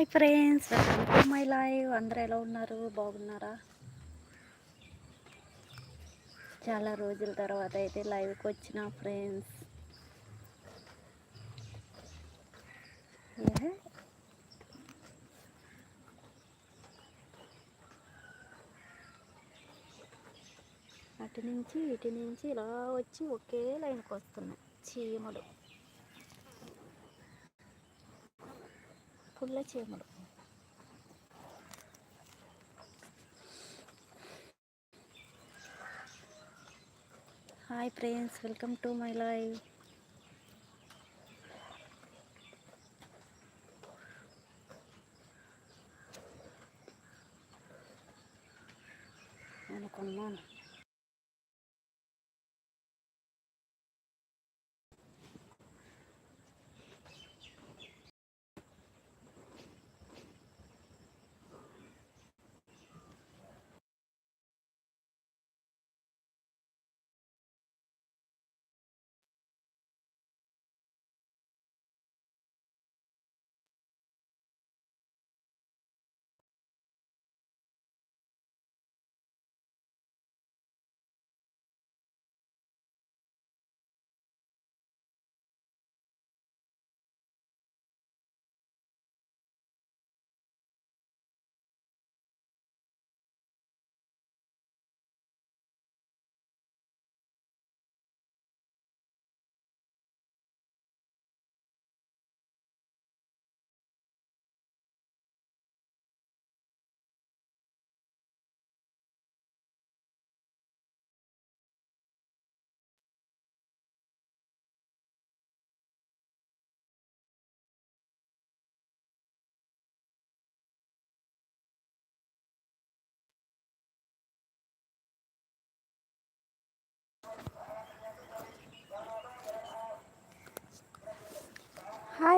Hi friends welcome to my live. అందరూ ఎలా ఉన్నారు? బాగున్నారా? చాలా రోజుల తర్వాత అయితే లైవ్కి వచ్చిన ఫ్రెండ్స్. అటు నుంచి ఇటు నుంచి ఇలా వచ్చి ఒకే లైన్కి వస్తున్నాయి చీమలు. పుల్ల చీమలు hi friends welcome to my live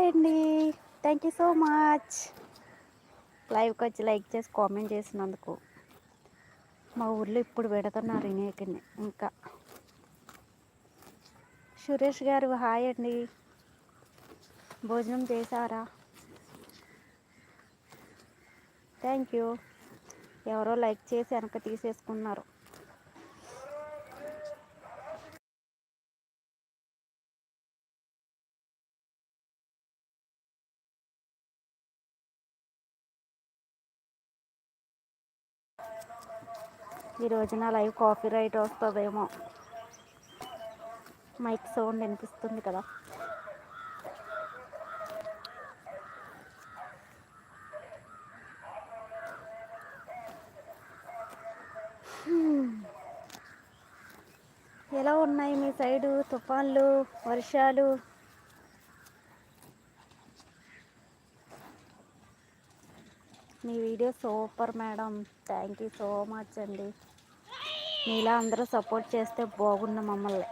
hi అండి థ్యాంక్ యూ సో మచ్ లైవ్కి వచ్చి లైక్ చేసి కామెంట్ చేసినందుకు. మా ఊర్లో ఇప్పుడు పెడుతున్నారు వినాయకుని ఇంకా. సురేష్ గారు హాయ్ అండి. భోజనం చేశారా? థ్యాంక్ యూ ఎవరో లైక్ చేసి వెనక తీసేసుకున్నారు. ఈ రోజున లైవ్ కాఫీ రైట్ వస్తుందేమో. మైక్ సౌండ్ వినిపిస్తుంది కదా. ఎలా ఉన్నాయి మీ సైడు తుఫాన్లు వర్షాలు? మీ video super madam. Thank you so much అండి. మీలా అందరూ సపోర్ట్ చేస్తే బాగుండు మమ్మల్ని.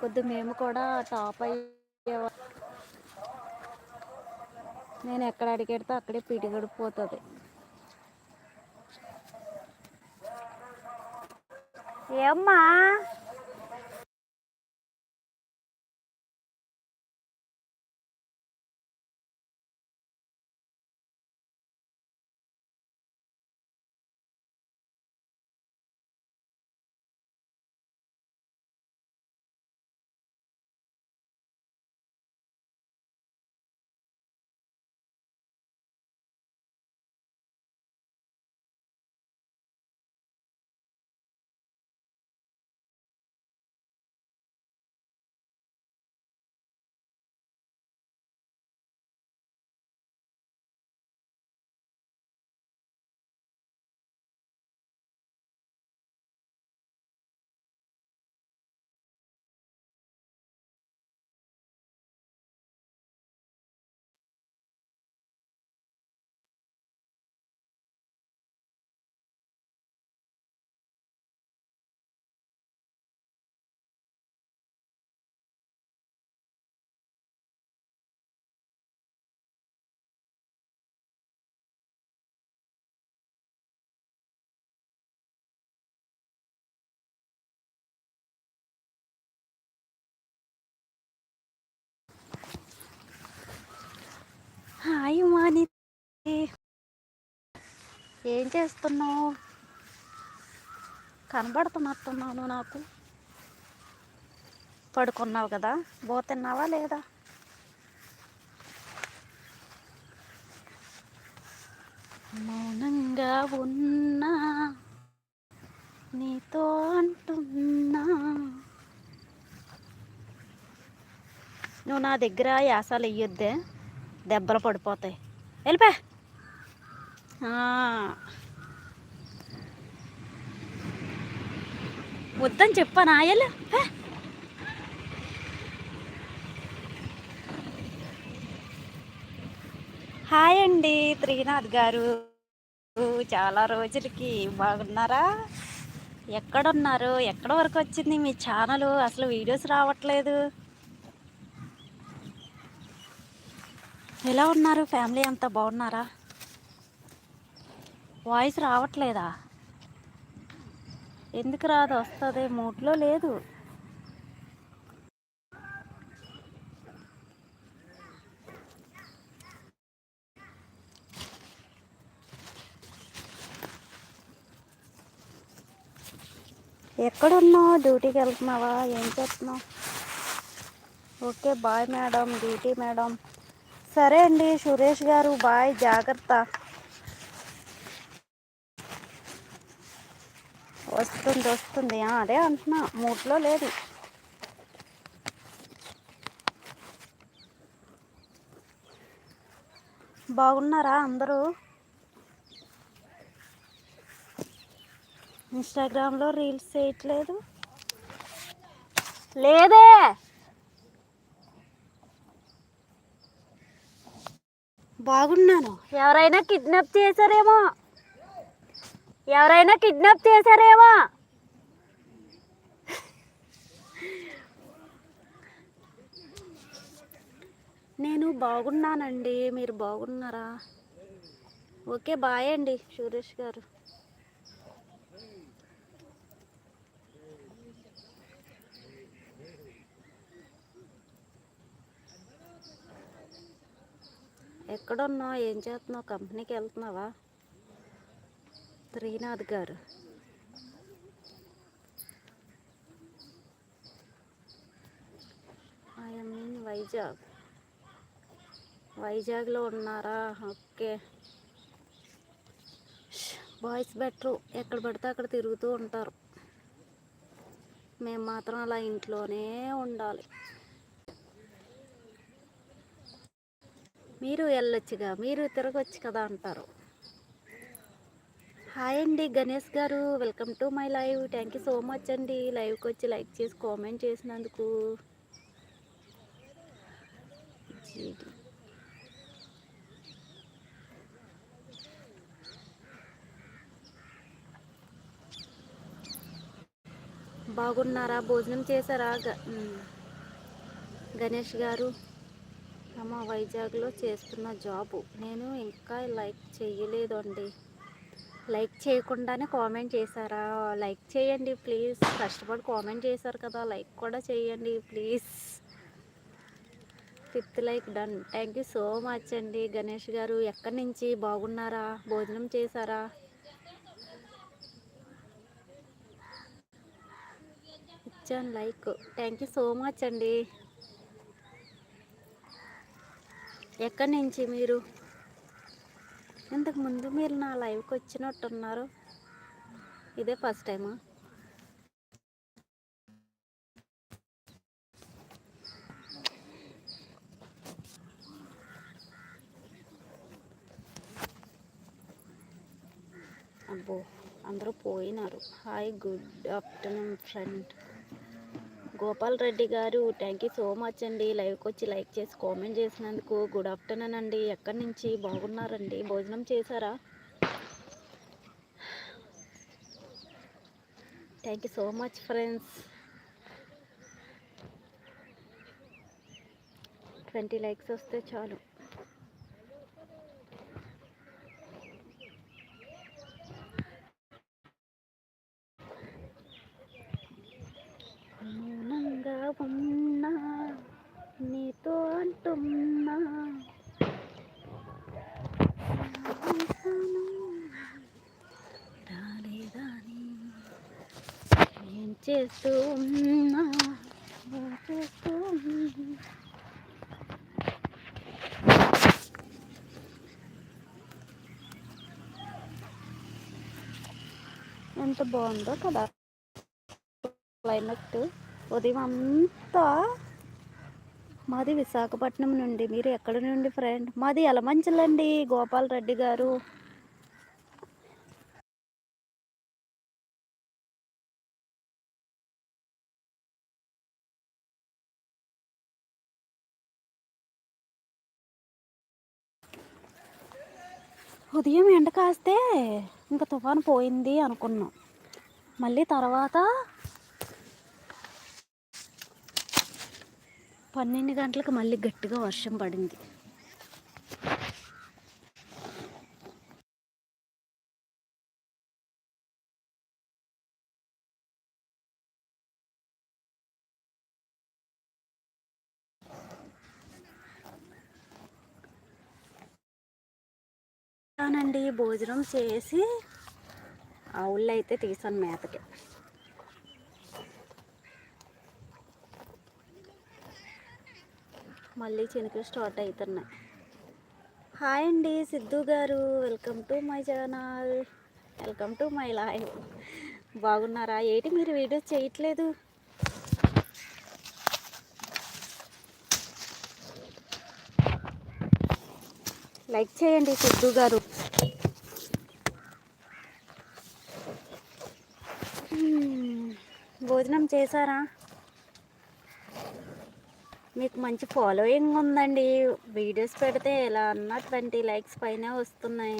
కొద్ది మేము కూడా టాప్ అయ్యే నేను ఎక్కడ అడిగెడితే అక్కడే పిడిగడిపోతుంది ఏమ్మా? హాయ్ మాని. ఏం చేస్తున్నావు? కనబడుతున్నట్టున్నాను నాకు. పడుకున్నావు కదా? పోతున్నావా లేదా? మౌనంగా ఉన్నా నీతో అంటున్నా. నువ్వు నా దగ్గర యాసాలు వెయ్యొద్దే దెబ్బలు పడిపోతాయి. వెళ్ళిపా. వద్దని చెప్పాను? ఆయలు హాయ్ అండి త్రినాథ్ గారు. చాలా రోజులకి బాగున్నారా? ఎక్కడున్నారు? ఎక్కడ వరకు వచ్చింది మీ ఛానల్? అసలు వీడియోస్ రావట్లేదు. ఎలా ఉన్నారు? ఫ్యామిలీ అంతా బాగున్నారా? వాయిస్ రావట్లేదా? ఎందుకు రాదు? వస్తుంది. మూడ్లో లేదు. ఎక్కడున్నావు? డ్యూటీకి వెళ్తున్నావా? ఏం చేస్తున్నావు? Okay bye madam. Duty madam. సరే అండి సురేష్ గారు బాయ్ జాగ్రత్త. వస్తుంది వస్తుంది. అదే అంటున్నా మూట్లో లేదు. బాగున్నారా అందరూ? ఇన్స్టాగ్రామ్లో రీల్స్ చేయట్లేదు? లేదే! బాగున్నాను. ఎవరైనా కిడ్నాప్ చేశారేమో? ఎవరైనా కిడ్నాప్ చేశారేమో? నేను బాగున్నానండి. మీరు బాగున్నారా? ఓకే బాయ్ అండి సురేష్ గారు. ఎక్కడున్నావు? ఏం చేస్తున్నావు? కంపెనీకి వెళ్తున్నావా? త్రీనాథ్ గారు. I mean Vizag. వైజాగ్లో ఉన్నారా? ఓకే. Boys better. ఎక్కడ పడితే అక్కడ తిరుగుతూ ఉంటారు. మేము మాత్రం అలా ఇంట్లోనే ఉండాలి. మీరు వెళ్ళొచ్చుగా మీరు తిరగొచ్చు కదా అంటారు. హాయ్ అండి గణేష్ గారు. Welcome to my live thank you so much అండి. లైవ్కి వచ్చి లైక్ చేసి కామెంట్ చేసినందుకు. బాగున్నారా? భోజనం చేశారా? గణేష్ గారు. అమ్మ వైజాగ్లో చేస్తున్న జాబు. నేను ఇంకా లైక్ చేయలేదు అండి లైక్ చేయకుండానే కామెంట్ చేశారా? లైక్ చేయండి ప్లీజ్. కష్టపడి కామెంట్ చేశారు కదా లైక్ కూడా చేయండి please. Fifth like done. Thank you so much అండి. గణేష్ గారు ఎక్కడి నుంచి? బాగున్నారా? భోజనం చేశారా? ఇచ్చాను like. Thank you so much అండి. ఎక్కడి నుంచి మీరు? ఇంతకుముందు మీరు నా లైవ్కి వచ్చినట్టున్నారు. ఇదే ఫస్ట్ టైమా. అబ్బో అందరూ పోయినారు. Hi good afternoon friend. Gopal Reddy గారు థ్యాంక్ యూ సో మచ్ అండి. లైవ్కి వచ్చి లైక్ చేసి కామెంట్ చేసినందుకు గుడ్ ఆఫ్టర్నూన్ అండి. ఎక్కడి నుంచి? బాగున్నారండి? భోజనం చేశారా? Thank you so much friends twenty likes వస్తే చాలు. ఉన్నా నీతో అంటున్నా. రాలేదాని చేస్తూ ఉన్నా చేస్తూ ఎంత బాగుందో కదా క్లైమేట్ ఉదయం అంతా మాది విశాఖపట్నం నుండి. మీరు ఎక్కడ నుండి ఫ్రెండ్ మాది యలమంచిలండి గోపాల్ రెడ్డి గారు. ఉదయం ఎండ కాస్తే ఇంకా తుఫాను పోయింది అనుకున్నాం. మళ్ళీ తర్వాత పన్నెండు గంటలకు మళ్ళీ గట్టిగా వర్షం పడింది. నండి భోజనం చేసి ఆవుల్లో అయితే తీసాను మేతకి. మళ్ళీ చినుకులు స్టార్ట్ అవుతున్నాయి. హాయ్ అండి సిద్ధు గారు. Welcome to my channel. Welcome to my life బాగున్నారా? ఏంటి మీరు వీడియోస్ చేయట్లేదు? లైక్ చేయండి సిద్ధు గారు. భోజనం చేశారా? మీకు మంచి ఫాలోయింగ్ ఉందండి. వీడియోస్ పెడితే ఎలా అన్నా ట్వంటీ లైక్స్ పైన వస్తున్నాయి.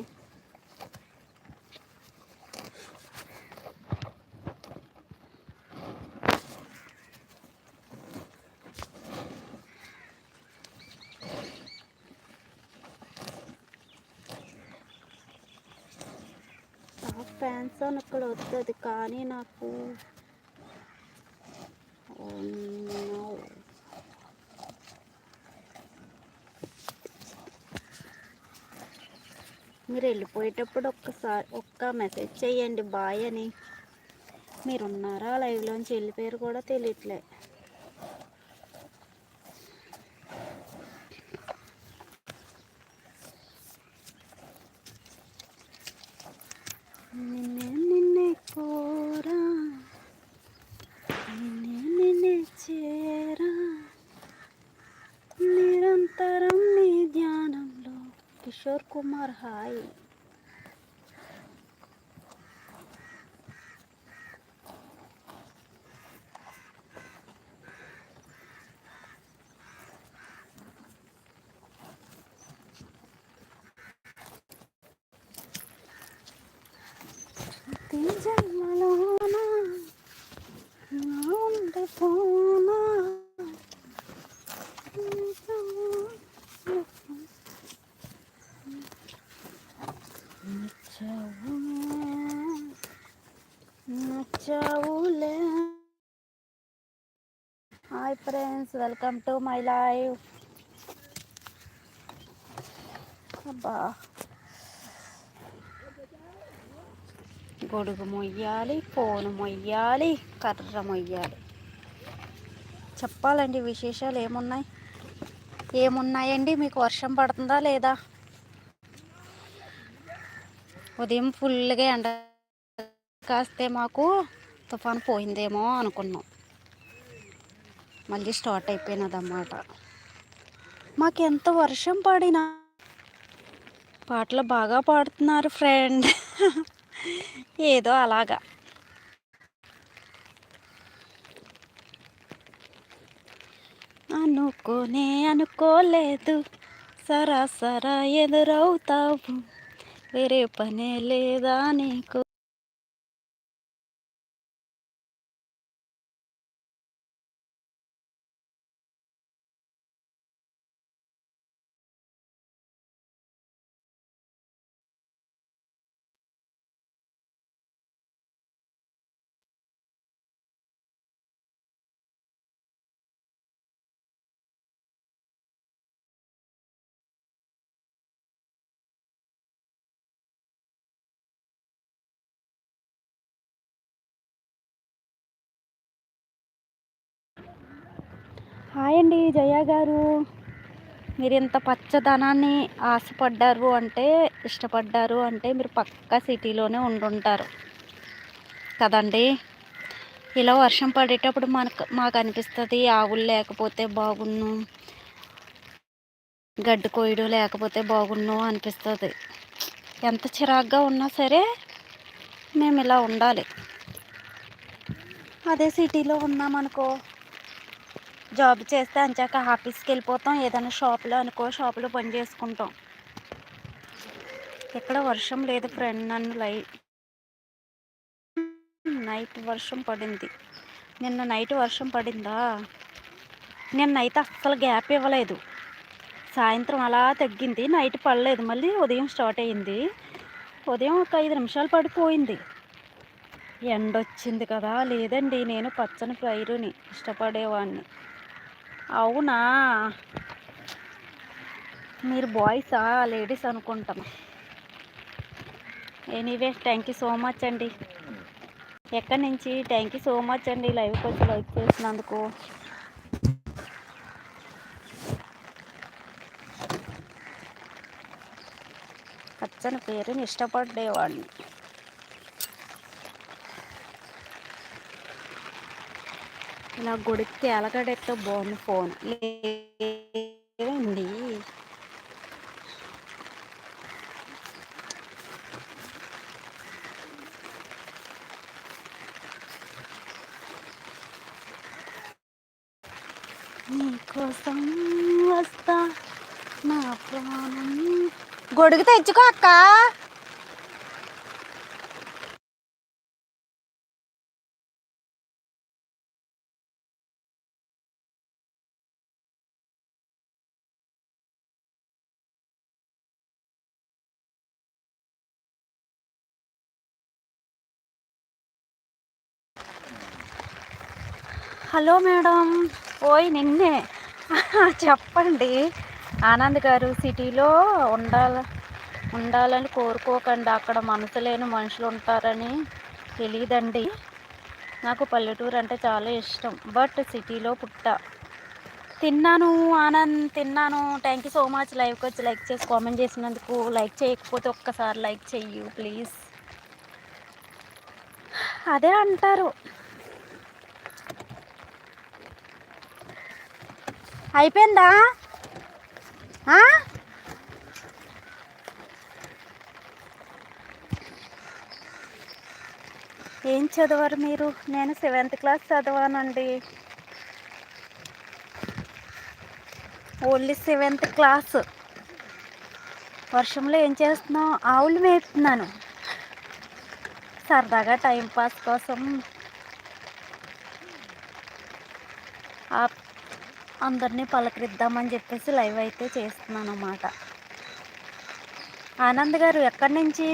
ఫ్యాన్స్ అని ఇక్కడ వస్తుంది కానీ నాకు oh మీరు వెళ్ళిపోయేటప్పుడు ఒక్కసారి ఒక్క మెసేజ్ చేయండి బాయ్ అని. మీరు ఉన్నారా లైవ్లోంచి వెళ్ళిపోయారు కూడా తెలియట్లే. నిన్నే నిన్నే నిన్నే Kishore Kumar hi friends welcome to my live. అబ్బా. గొడుగు మొయ్యాలి ఫోన్ మొయ్యాలి కర్ర మొయ్యాలి. చెప్పాలండి విశేషాలు ఏమున్నాయి? ఏమున్నాయండి? మీకు వర్షం పడుతుందా లేదా? ఉదయం ఫుల్గా ఎండ కాస్తే మాకు తుఫాన్ పోయిందేమో అనుకున్నాం. మళ్ళీ స్టార్ట్ అయిపోయినదన్నమాట. మాకు ఎంత వర్షం పడినా పాటలు బాగా పాడుతున్నారు ఫ్రెండ్. ఏదో అలాగా. అనుకోనే అనుకోలేదు. సరాసరా ఎదురవుతావు. వేరే పనే లేదా నీకు? హాయ్ అండి జయ గారు. మీరు ఇంత పచ్చదనాన్ని ఆశపడ్డారు అంటే ఇష్టపడ్డారు అంటే మీరు పక్క సిటీలోనే ఉండుంటారు. కదండి? ఇలా వర్షం పడేటప్పుడు మనకు మాకు అనిపిస్తుంది ఆవులు లేకపోతే బాగున్ను గడ్డి కోయడం లేకపోతే బాగున్ను అనిపిస్తుంది. ఎంత చిరాగ్గా ఉన్నా సరే మేము ఇలా ఉండాలి. అదే సిటీలో ఉన్నామనుకో జాబ్ చేస్తే అంచాక ఆఫీస్కి వెళ్ళిపోతాం ఏదైనా షాప్లో అనుకో షాప్లో పని చేసుకుంటాం. ఇక్కడ వర్షం లేదు ఫ్రెండ్ నన్ను లై నైట్ వర్షం పడింది. నిన్న నైట్ వర్షం పడిందా? నిన్న అయితే అస్సలు గ్యాప్ ఇవ్వలేదు. సాయంత్రం అలా తగ్గింది. నైట్ పడలేదు. మళ్ళీ ఉదయం స్టార్ట్ అయింది ఉదయం ఒక ఐదు నిమిషాలు పడిపోయింది. ఎండ వచ్చింది కదా. లేదండి నేను పచ్చని పైరుని ఇష్టపడేవాడిని. అవునా? మీరు బాయ్సా లేడీస్ అనుకుంటాం. Anyway thank you so much అండి. ఎక్కడి నుంచి? థ్యాంక్ యూ సో మచ్ అండి లైవ్కి వచ్చి లైక్ చేసినందుకు. పచ్చని పేరుని ఇష్టపడేవాడిని ఇలా గొడికి ఎలగడెత్తో బాగుంది ఫోన్. లేదండి. నీకోసం వస్తా నా ప్రాణం. గొడుగు తెచ్చుకో అక్క. Hello madam. ఓయ్ నిన్నే. చెప్పండి. ఆనంద్ గారు సిటీలో ఉండాల ఉండాలని కోరుకోకండి. అక్కడ మనసు లేని మనుషులు ఉంటారని తెలియదండి నాకు పల్లెటూరు అంటే చాలా ఇష్టం. బట్ సిటీలో పుట్ట. తిన్నాను ఆనంద్. తిన్నాను. Thank you so much. లైవ్కి వచ్చి లైక్ చేసి కామెంట్ చేసినందుకు. లైక్ చేయకపోతే ఒక్కసారి లైక్ చెయ్యు ప్లీజ్. అదే అంటారు. అయిపోయిందా? ఏం చదవరు మీరు? నేను seventh class చదివానండి. Only seventh class. వర్షంలో ఏం చేస్తున్నావు? ఆవులు మేపుతున్నాను. సరదాగా టైంపాస్ కోసం అందరినీ పలకరిద్దామని చెప్పేసి లైవ్ అయితే చేస్తున్నాను అన్నమాట ఆనంద్ గారు ఎక్కడి నుంచి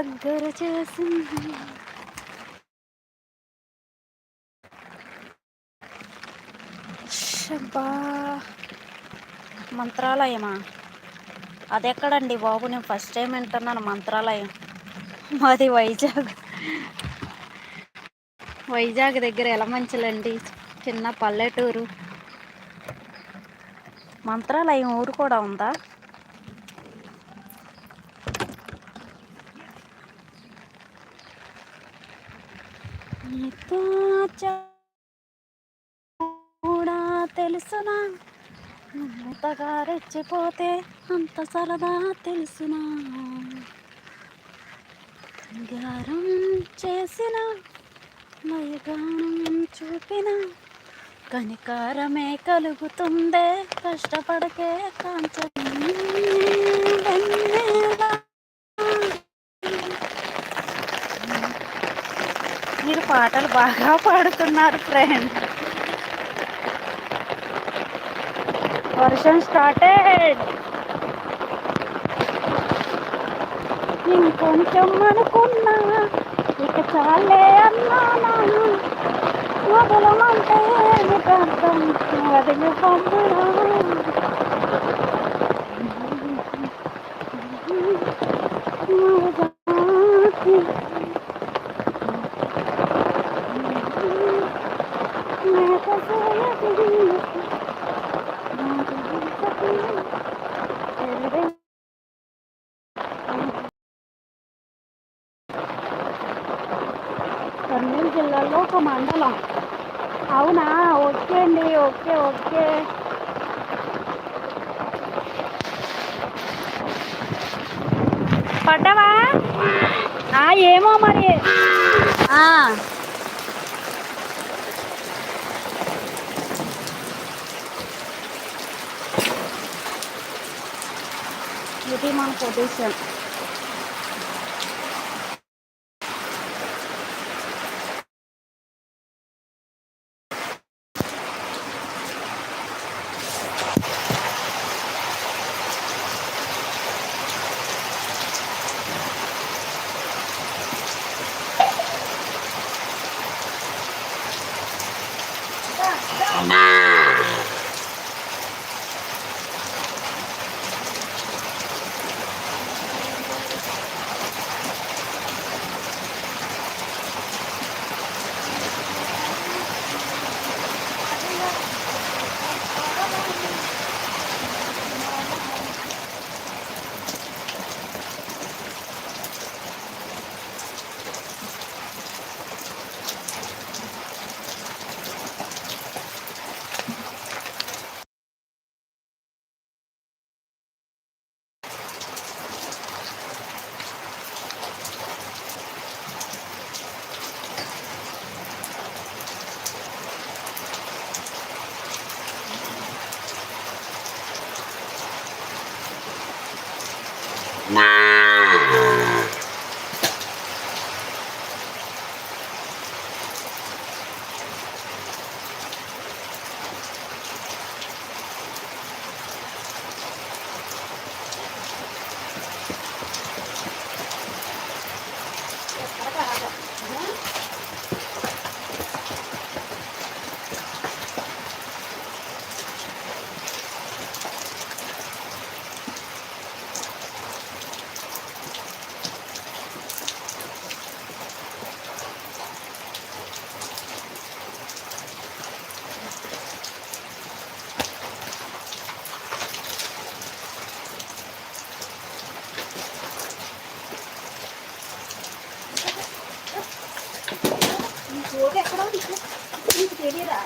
దగ్గర చేసింది. షబ్బా మంత్రాలయమా? అదెక్కడండి బాబు? నేను ఫస్ట్ టైం వింటున్నాను మంత్రాలయం. మాది వైజాగ్. వైజాగ్ దగ్గర ఎలమంచలండి చిన్న పల్లెటూరు. మంత్రాలయం ఊరు కూడా ఉందా కూడా తెలుసునా? అంతగా రెచ్చిపోతే అంత సరదా తెలుసునా? గారం చేసిన మయగానం చూపిన కనికారమే కలుగుతుందే కష్టపడకే కాంచ మీరు పాటలు బాగా పాడుతున్నారు ఫ్రెండ్. వర్షం స్టార్టెడ్ ఇంకొంచెం అనుకున్నా ఇక చాలే అన్నానా? వదలమంటే ఏమిటి అర్థం వదిలి పంపరా జిల్లాలో ఒక మండలం అవునా? ఓకే అండి ఓకే ఓకే. పడ్డావా? ఏమో మరి. ఇది మన పొజిషన్. Amen. Wow. కోటి ఎక్కడో నీకు నీకు తెలియదా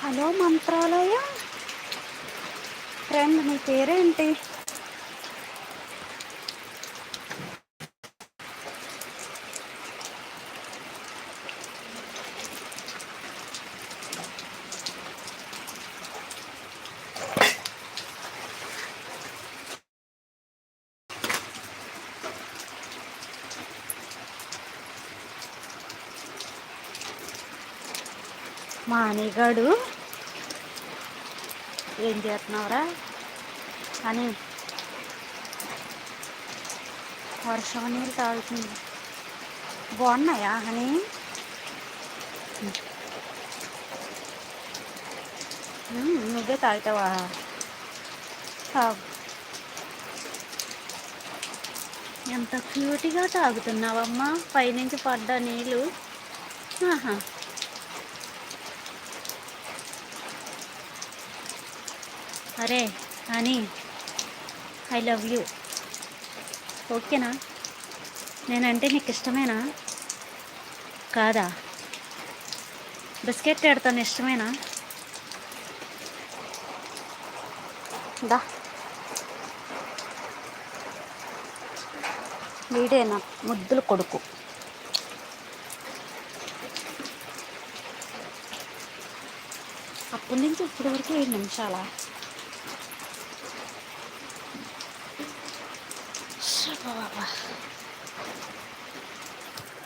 హలో మంత్రాలయ ఫ్రెండ్ నీ పేరేంటి మానిగాడు. ఏం చేస్తున్నావురా? కానీ వర్షం నీళ్ళు తాగుతుంది. బాగున్నాయా హనీ? నువ్వే తాగుతావా? తాగు. ఎంత క్యూట్గా తాగుతున్నావమ్మా పైనుంచి పడ్డ నీళ్ళు. ఆహా. అరే అని ఐ లవ్ యూ ఓకేనా? నేనంటే నీకు ఇష్టమేనా కాదా? బిస్కెట్ పెడతాను ఇష్టమేనా దా. వీడేనా ముద్దుల కొడుకు. అప్పటి నుంచి ఇప్పటి వరకు ఏడు నిమిషాలా?